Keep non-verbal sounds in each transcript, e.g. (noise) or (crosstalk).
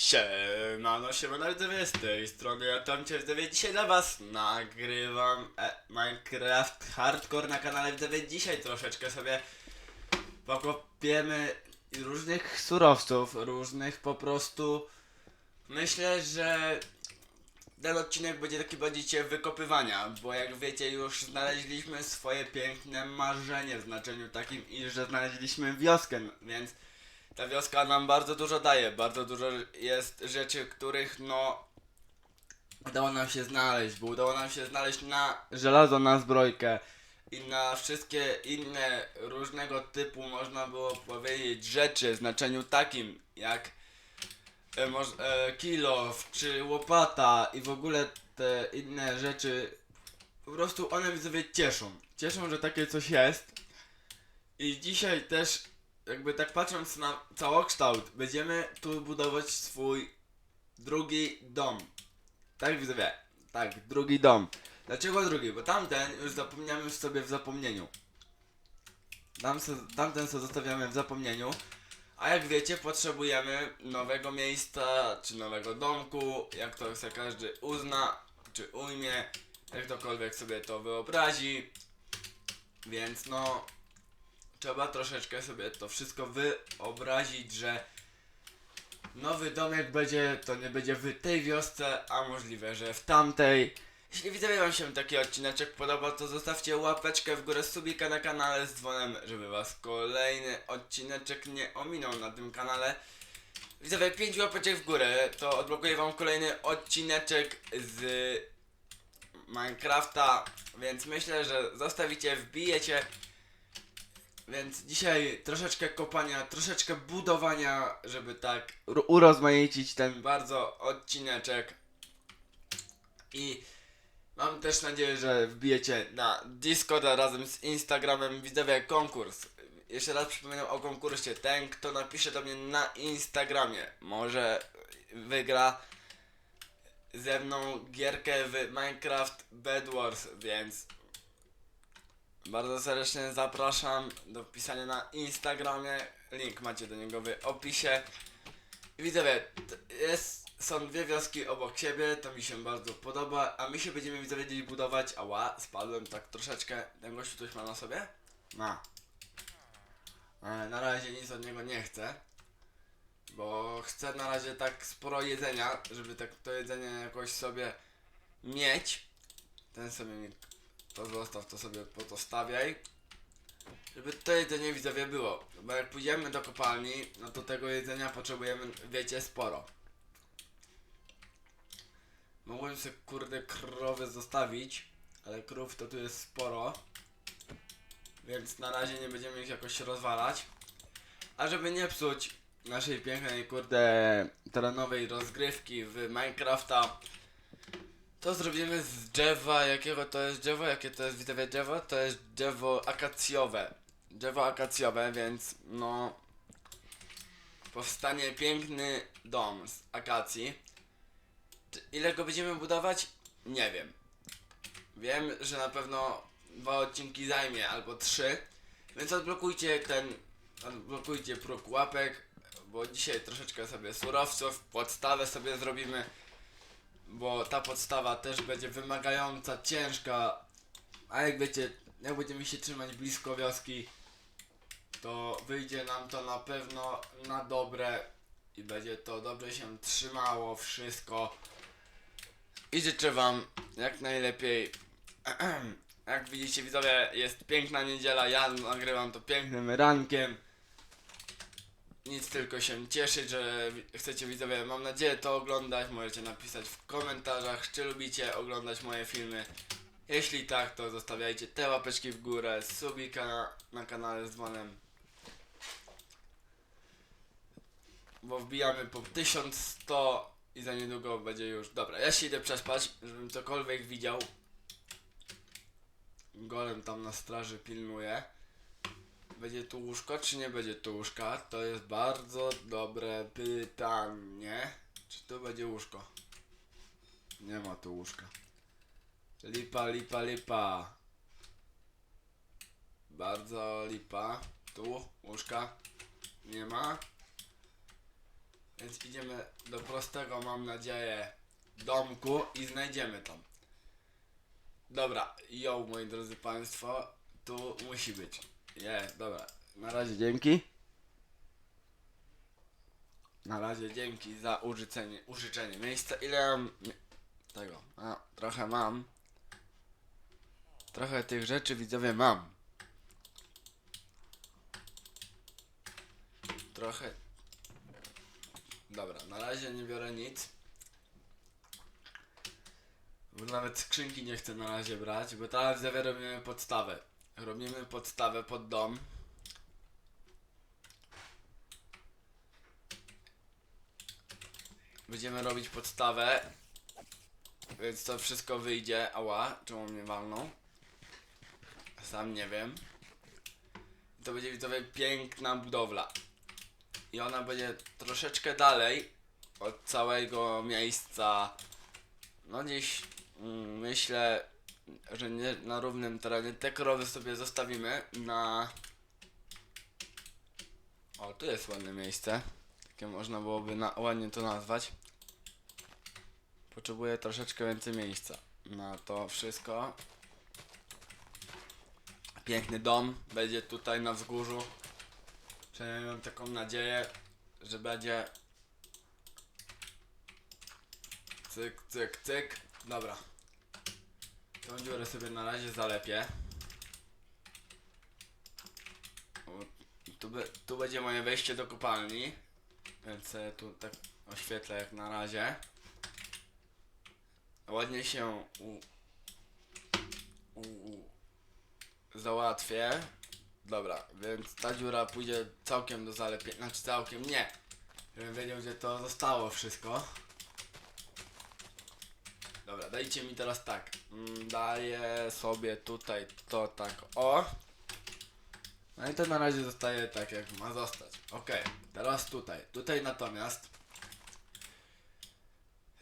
Siemano, siemano widzowie, z tej strony ja tam cię dzisiaj dla was nagrywam e, Minecraft Hardcore na kanale widzowie, dzisiaj troszeczkę sobie pokopiemy różnych surowców, różnych po prostu, myślę, że ten odcinek będzie taki bardziej wykopywania, bo jak wiecie już znaleźliśmy swoje piękne marzenie w znaczeniu takim, iż że znaleźliśmy wioskę, więc ta wioska nam bardzo dużo daje, bardzo dużo jest rzeczy, których no udało nam się znaleźć, bo udało nam się znaleźć na żelazo, na zbrojkę i na wszystkie inne różnego typu można było powiedzieć rzeczy w znaczeniu takim jak e, moż, e, czy łopata i w ogóle te inne rzeczy po prostu one widzowie cieszą. Cieszą, że takie coś jest. I dzisiaj też jakby tak patrząc na całokształt, będziemy tu budować swój drugi dom. Tak widzowie, tak, drugi dom. Dlaczego drugi? Bo tamten już zapomniamy już sobie w zapomnieniu. Tam tamten sobie zostawiamy w zapomnieniu. A jak wiecie, potrzebujemy nowego miejsca, czy nowego domku, jak to chce każdy uzna, czy ujmie, jak ktokolwiek sobie to wyobrazi. Więc no, trzeba troszeczkę sobie to wszystko wyobrazić, że nowy domek będzie, to nie będzie w tej wiosce, a możliwe, że w tamtej. Jeśli widzowie wam się taki odcineczek podoba, to zostawcie łapeczkę w górę subika na kanale z dzwonem, żeby was kolejny odcineczek nie ominął na tym kanale. Widzowie, 5 łapeczek w górę, to odblokuję wam kolejny odcineczek z Minecrafta, więc myślę, że zostawicie, wbijecie. Więc dzisiaj troszeczkę kopania, troszeczkę budowania, żeby tak urozmaicić ten bardzo odcineczek. I mam też nadzieję, że wbijecie na Discorda razem z Instagramem widzowie konkurs. Jeszcze raz przypominam o konkursie. Ten, kto napisze do mnie na Instagramie, może wygra ze mną gierkę w Minecraft Bed Wars, więc bardzo serdecznie zapraszam do wpisania na Instagramie. Link macie do niego w opisie. Widzowie, jest, są dwie wioski obok siebie, to mi się bardzo podoba, a my się będziemy widzowie dziś budować. Ała, spadłem tak troszeczkę. Ten gościu coś ma na sobie? Ma. E, na razie nic od niego nie chcę. Bo chcę na razie tak sporo jedzenia, żeby tak to jedzenie jakoś sobie mieć. Ten sobie mi to zostaw, to sobie po to stawiaj. Żeby to jedzenie widzowie było. Bo jak pójdziemy do kopalni, no to tego jedzenia potrzebujemy, wiecie, sporo. Mogłem sobie kurde krowy zostawić, ale krów to tu jest sporo. Więc na razie nie będziemy ich jakoś rozwalać. A żeby nie psuć naszej pięknej kurde terenowej rozgrywki w Minecrafta, to zrobimy z drzewa, jakiego to jest drzewo, jakie to jest widzowie drzewo? To jest drzewo akacjowe. Drzewo akacjowe, więc no powstanie piękny dom z akacji. Ile go będziemy budować? Nie wiem. Wiem, że na pewno dwa odcinki zajmie, albo trzy. Więc odblokujcie ten, odblokujcie próg łapek, bo dzisiaj troszeczkę sobie surowców, podstawę sobie zrobimy bo ta podstawa też będzie wymagająca, ciężka, a jak wiecie, jak będziemy się trzymać blisko wioski, to wyjdzie nam to na pewno na dobre i będzie to dobrze się trzymało wszystko. I życzę wam jak najlepiej. (clears throat) Jak widzicie widzowie, jest piękna niedziela, ja nagrywam to pięknym rankiem nic tylko się cieszyć, że chcecie widzowie, mam nadzieję to oglądać. Możecie napisać w komentarzach, czy lubicie oglądać moje filmy. Jeśli tak, to zostawiajcie te łapeczki w górę, subika na, na kanale z dzwonem. Bo wbijamy po 1100 i za niedługo będzie już. Dobra, ja się idę przespać, żebym cokolwiek widział. Golem tam na straży pilnuje. Będzie tu łóżko, czy nie będzie tu łóżka? To jest bardzo dobre pytanie. Czy tu będzie łóżko? Nie ma tu łóżka. Lipa, lipa, lipa. Bardzo lipa. Tu łóżka nie ma. Więc idziemy do prostego, mam nadzieję, domku i znajdziemy tam. Dobra, yo moi drodzy państwo, tu musi być. Jest, dobra. Na razie dzięki. Na razie dzięki za użyczenie, użyczenie miejsca. Ile mam tego? A, trochę mam. Trochę tych rzeczy widzowie mam. Trochę. Dobra, na razie nie biorę nic. Bo nawet skrzynki nie chcę na razie brać, bo teraz widzowie robimy podstawę. Robimy podstawę pod dom. Będziemy robić podstawę. Więc to wszystko wyjdzie. Ała, czemu mnie walną? Sam nie wiem. To będzie widzowie piękna budowla. I ona będzie troszeczkę dalej od całego miejsca. No gdzieś mm, myślę, że nie na równym terenie. Te krowy sobie zostawimy na. O, tu jest ładne miejsce. Takie można byłoby na, ładnie to nazwać. Potrzebuję troszeczkę więcej miejsca na to wszystko. Piękny dom będzie tutaj na wzgórzu. Przynajmniej mam taką nadzieję, że będzie. Cyk, cyk, cyk. Dobra. Tą dziurę sobie na razie zalepię. Tu, tu będzie moje wejście do kopalni. Więc tu tak oświetlę jak na razie. Ładnie się u, u, u, załatwię. Dobra, więc ta dziura pójdzie całkiem do zalepienia. Znaczy całkiem nie. Żebym wiedział, gdzie to zostało wszystko. Dobra, dajcie mi teraz tak. Mm, Daję sobie tutaj to tak o. No i to na razie zostaje tak jak ma zostać. Ok, teraz tutaj. Tutaj natomiast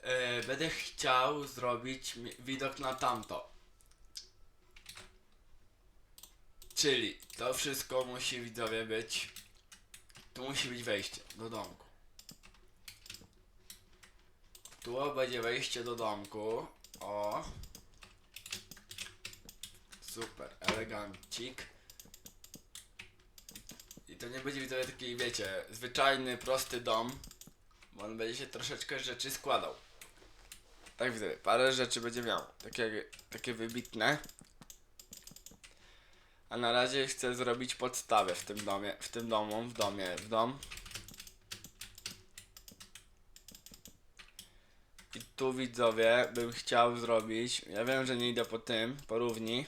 e, będę chciał zrobić widok na tamto. Czyli to wszystko musi widzowie być. Tu musi być wejście do domku. Tu będzie wejście do domku. O. Super, elegancik. I to nie będzie widzowie taki, wiecie, zwyczajny, prosty dom. Bo on będzie się troszeczkę rzeczy składał. Tak widzę, parę rzeczy będzie miał. Takie, takie wybitne. A na razie chcę zrobić podstawę w tym domie, w tym domu, w domie, w dom. Tu widzowie bym chciał zrobić, ja wiem, że nie idę po tym, po równi.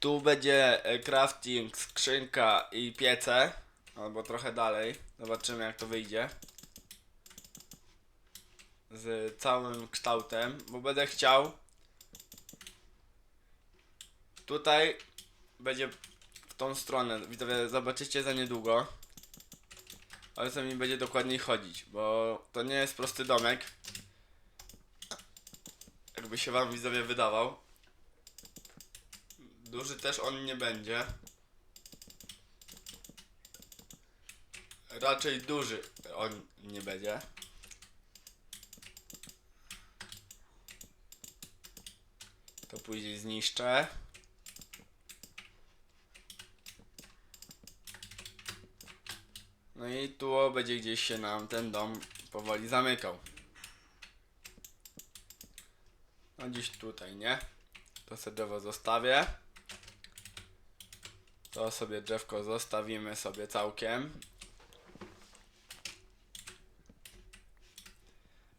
Tu będzie e, crafting, skrzynka i piece, albo trochę dalej. Zobaczymy jak to wyjdzie. Z całym kształtem, bo będę chciał Tutaj będzie w tą stronę. Widzowie, zobaczycie za niedługo. Ale co mi będzie dokładniej chodzić, bo to nie jest prosty domek. Jakby się wam widzowie wydawał. Duży też on nie będzie. Raczej duży on nie będzie. To później zniszczę. No i tu będzie gdzieś się nam ten dom powoli zamykał. No gdzieś tutaj, nie? To sobie drzewo zostawię. To sobie drzewko zostawimy sobie całkiem.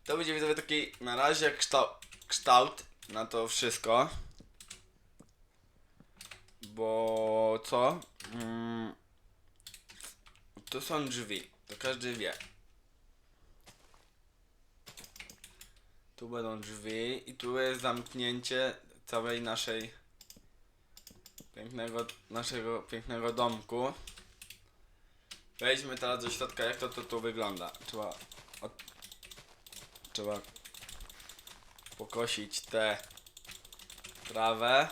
To będzie widzowie taki na razie kształt, kształt na to wszystko. Bo co? Mm, tu są drzwi, to każdy wie. Tu będą drzwi i tu jest zamknięcie całej naszej pięknego, naszego pięknego domku. Wejdźmy teraz do środka, jak to, to tu wygląda. Trzeba, od, trzeba pokosić tę trawę.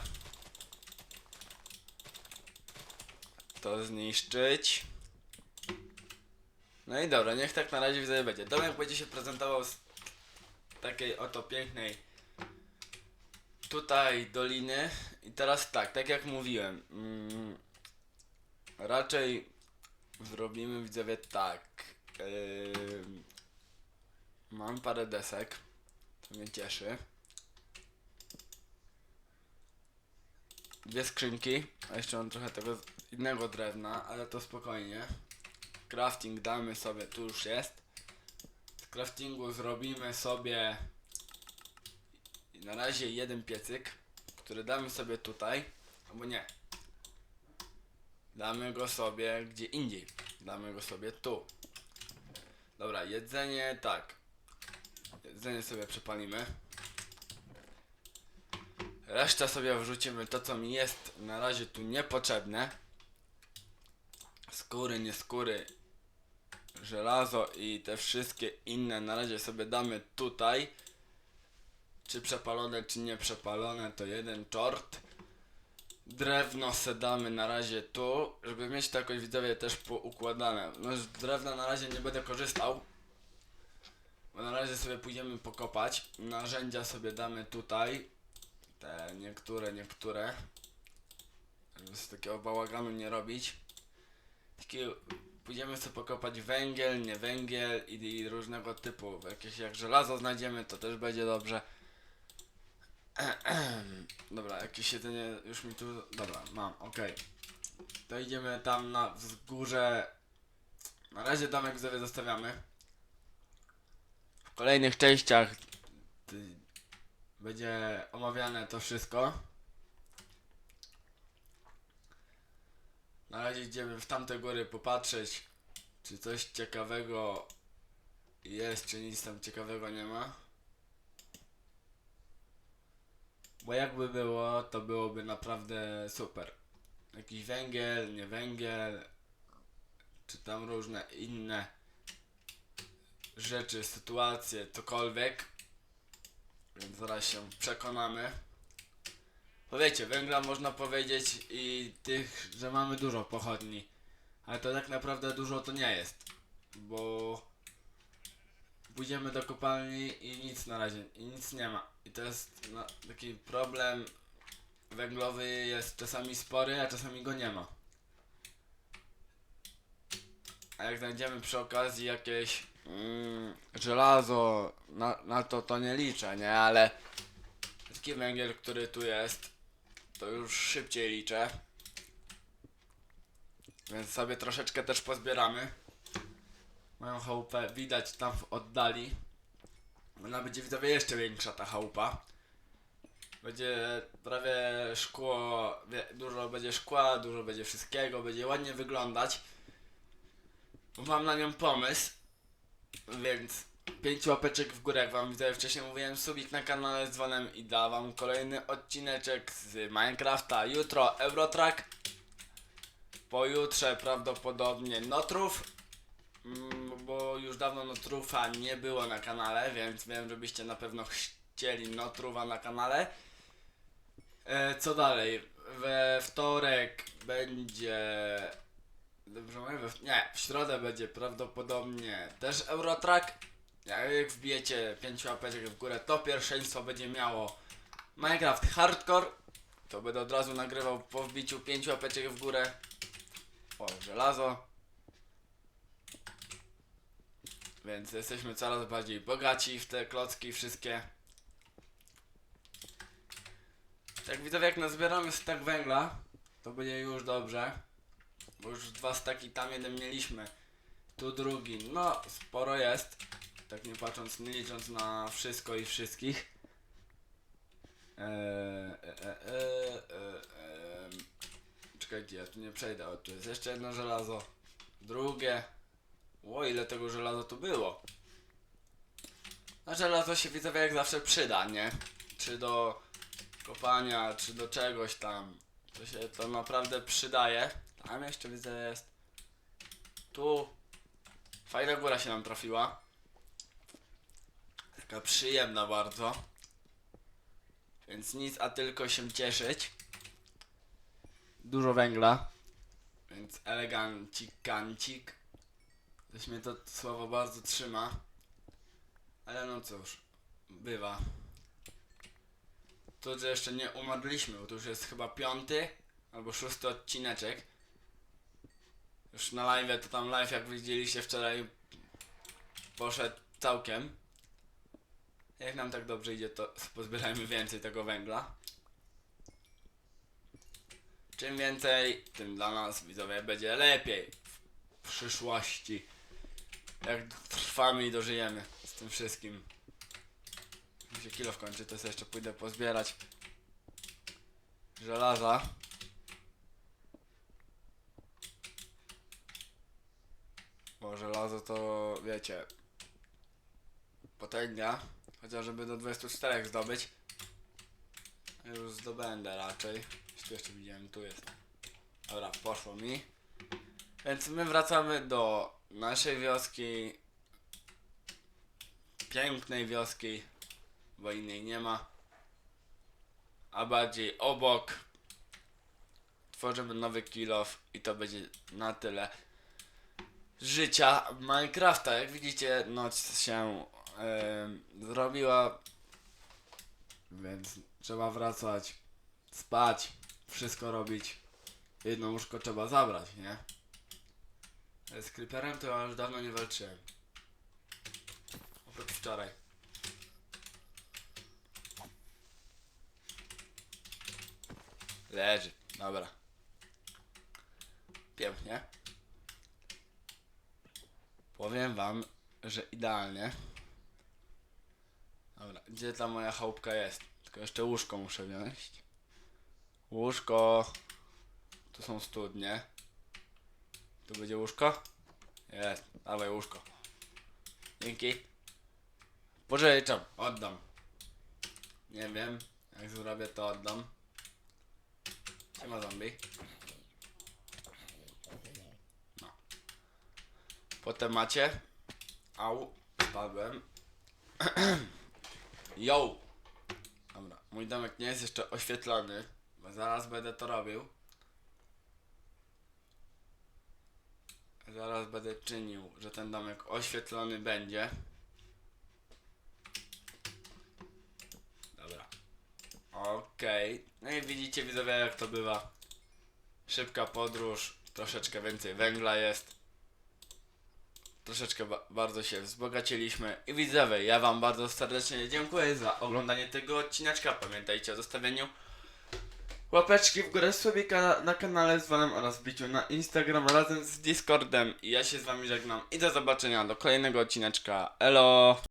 To zniszczyć. No i dobra, niech tak na razie widzowie będzie. Domek będzie się prezentował z takiej oto pięknej tutaj doliny. I teraz tak, tak jak mówiłem, mm, raczej zrobimy widzowie tak. Ym, mam parę desek, to mnie cieszy. Dwie skrzynki, a jeszcze mam trochę tego innego drewna, ale to spokojnie. Crafting damy sobie, tu już jest. Z craftingu zrobimy sobie na razie jeden piecyk, który damy sobie tutaj, albo nie. Damy go sobie gdzie indziej. Damy go sobie tu. Dobra, jedzenie tak. Jedzenie sobie przepalimy. Resztę sobie wrzucimy to co mi jest na razie tu niepotrzebne. Skóry, nie skóry, żelazo i te wszystkie inne na razie sobie damy tutaj. Czy przepalone, czy nie przepalone, to jeden czort. Drewno se damy na razie tu, żeby mieć to jakoś widzowie też poukładane. No z drewna na razie nie będę korzystał. Bo na razie sobie pójdziemy pokopać. Narzędzia sobie damy tutaj. Te niektóre, niektóre. Żeby z takiego bałaganu nie robić. Takie pójdziemy sobie pokopać węgiel, nie węgiel i, i różnego typu. Jakieś jak żelazo znajdziemy, to też będzie dobrze. (clears throat) Dobra, jakieś jedzenie już mi tu. Dobra, mam, okej. To idziemy tam na wzgórze. Na razie domek sobie zostawiamy. W kolejnych częściach będzie omawiane to wszystko. Na razie idziemy w tamte góry popatrzeć, czy coś ciekawego jest, czy nic tam ciekawego nie ma. Bo jakby było, to byłoby naprawdę super. Jakiś węgiel, nie węgiel, czy tam różne inne rzeczy, sytuacje, cokolwiek. Więc zaraz się przekonamy. Bo wiecie, węgla można powiedzieć i tych, że mamy dużo pochodni. Ale to tak naprawdę dużo to nie jest. Bo pójdziemy do kopalni i nic na razie, i nic nie ma. I to jest no, taki problem węglowy jest czasami spory, a czasami go nie ma. A jak znajdziemy przy okazji jakieś mm, żelazo, na, na to to nie liczę, nie? Ale taki węgiel, który tu jest, to już szybciej liczę. Więc sobie troszeczkę też pozbieramy. Moją chałupę widać tam w oddali. Ona będzie widzowie jeszcze większa ta chałupa. Będzie prawie szkło, dużo będzie szkła, dużo będzie wszystkiego, będzie ładnie wyglądać. Mam na nią pomysł, więc 5 łapeczek w górę, jak wam widzę wcześniej mówiłem, subik na kanale z dzwonem i da wam kolejny odcineczek z Minecrafta. Jutro Eurotrack, pojutrze prawdopodobnie Notruf, Mm, bo już dawno Notrufa nie było na kanale, więc wiem, żebyście na pewno chcieli Notrufa na kanale. E, co dalej? We wtorek będzie... Dobrze mówię? Nie, w środę będzie prawdopodobnie też Eurotrack. Jak wbijecie 5 łapeczek w górę, to pierwszeństwo będzie miało Minecraft Hardcore. To będę od razu nagrywał po wbiciu 5 łapeczek w górę. O, żelazo. Więc jesteśmy coraz bardziej bogaci w te klocki wszystkie. Tak widzowie, jak nazbieramy stak węgla, to będzie już dobrze. Bo już dwa staki tam jeden mieliśmy. Tu drugi. No, sporo jest. Tak nie patrząc, nie licząc na wszystko i wszystkich. Eee, e, e, e, e, em. Czekajcie, ja tu nie przejdę. O, tu jest jeszcze jedno żelazo. Drugie. O, ile tego żelaza tu było. A żelazo się widzowie jak zawsze przyda, nie? Czy do kopania, czy do czegoś tam. To się to naprawdę przydaje. Tam jeszcze widzę jest. Tu. Fajna góra się nam trafiła. Taka przyjemna bardzo. Więc nic, a tylko się cieszyć. Dużo węgla. Więc elegancik, kancik. Coś mnie to słowo bardzo trzyma. Ale no cóż, bywa. Tu że jeszcze nie umarliśmy, bo to już jest chyba piąty albo szósty odcineczek. Już na live to tam live jak widzieliście wczoraj poszedł całkiem. Jak nam tak dobrze idzie, to (laughs) pozbierajmy więcej tego węgla. Czym więcej, tym dla nas widzowie będzie lepiej w przyszłości. Jak trwamy i dożyjemy z tym wszystkim. Mi się kilo kończy, to jeszcze pójdę pozbierać żelaza. Bo żelazo to wiecie potęga. Chociażby do 24 zdobyć. Już zdobędę raczej. Tu jeszcze widziałem, tu jest. Dobra, poszło mi. Więc my wracamy do naszej wioski. Pięknej wioski, bo innej nie ma. A bardziej obok. Tworzymy nowy kill off i to będzie na tyle życia Minecrafta. Jak widzicie, noc się zrobiła, więc trzeba wracać, spać, wszystko robić. Jedno łóżko trzeba zabrać, nie? Z creeperem to ja już dawno nie walczyłem. Oprócz wczoraj. Leży, dobra. Pięknie. Powiem wam, że idealnie. Dobra, gdzie ta moja chałupka jest? Tylko jeszcze łóżko muszę wziąć. Łóżko. Tu są studnie. Tu będzie łóżko? Jest, dawaj łóżko. Dzięki. Pożyczam, oddam. Nie wiem, jak zrobię to oddam. Siema zombie. No. Po temacie. Au, spadłem. (clears throat) Yo! Dobra, mój domek nie jest jeszcze oświetlony, bo zaraz będę to robił. Zaraz będę czynił, że ten domek oświetlony będzie. Dobra. Okej. No i widzicie widzowie jak to bywa. Szybka podróż, troszeczkę więcej węgla jest. Troszeczkę ba- bardzo się wzbogaciliśmy. I widzowie, ja wam bardzo serdecznie dziękuję za oglądanie tego odcineczka. Pamiętajcie o zostawieniu łapeczki w górę subika na, na kanale z Vanem oraz biciu na Instagram razem z Discordem. I ja się z wami żegnam i do zobaczenia do kolejnego odcineczka. Elo!